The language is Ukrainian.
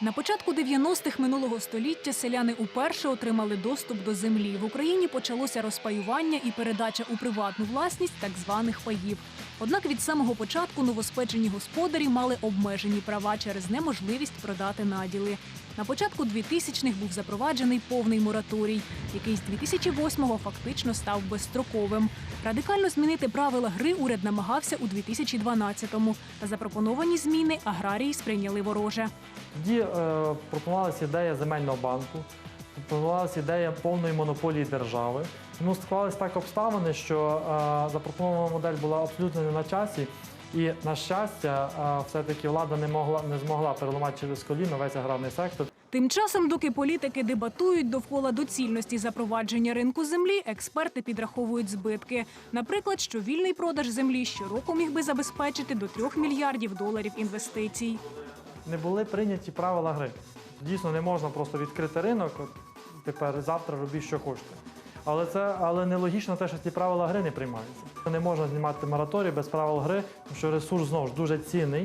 На початку 90-х минулого століття селяни уперше отримали доступ до землі. В Україні почалося розпаювання і передача у приватну власність так званих паїв. Однак від самого початку новоспечені господарі мали обмежені права через неможливість продати наділи. На початку 2000-х був запроваджений повний мораторій, який з 2008-го фактично став безстроковим. Радикально змінити правила гри уряд намагався у 2012-му. Та запропоновані зміни аграрії сприйняли вороже. Тоді е, пропонувалася ідея земельного банку, пропонувалася ідея повної монополії держави. Тому склалися так обставини, що е, запропонована модель була абсолютно не на часі. І на щастя, е, все-таки влада не могла не змогла переламати через коліно весь аграрний сектор. Тим часом, доки політики дебатують довкола доцільності запровадження ринку землі, експерти підраховують збитки. Наприклад, що вільний продаж землі щороку міг би забезпечити до 3 мільярдів доларів інвестицій. Не були прийняті правила гри. Дійсно, не можна просто відкрити ринок. От тепер завтра робіть, що хочете. Але це але нелогічно те, що ці правила гри не приймаються. Не можна знімати мораторій без правил гри, тому що ресурс знову ж дуже цінний.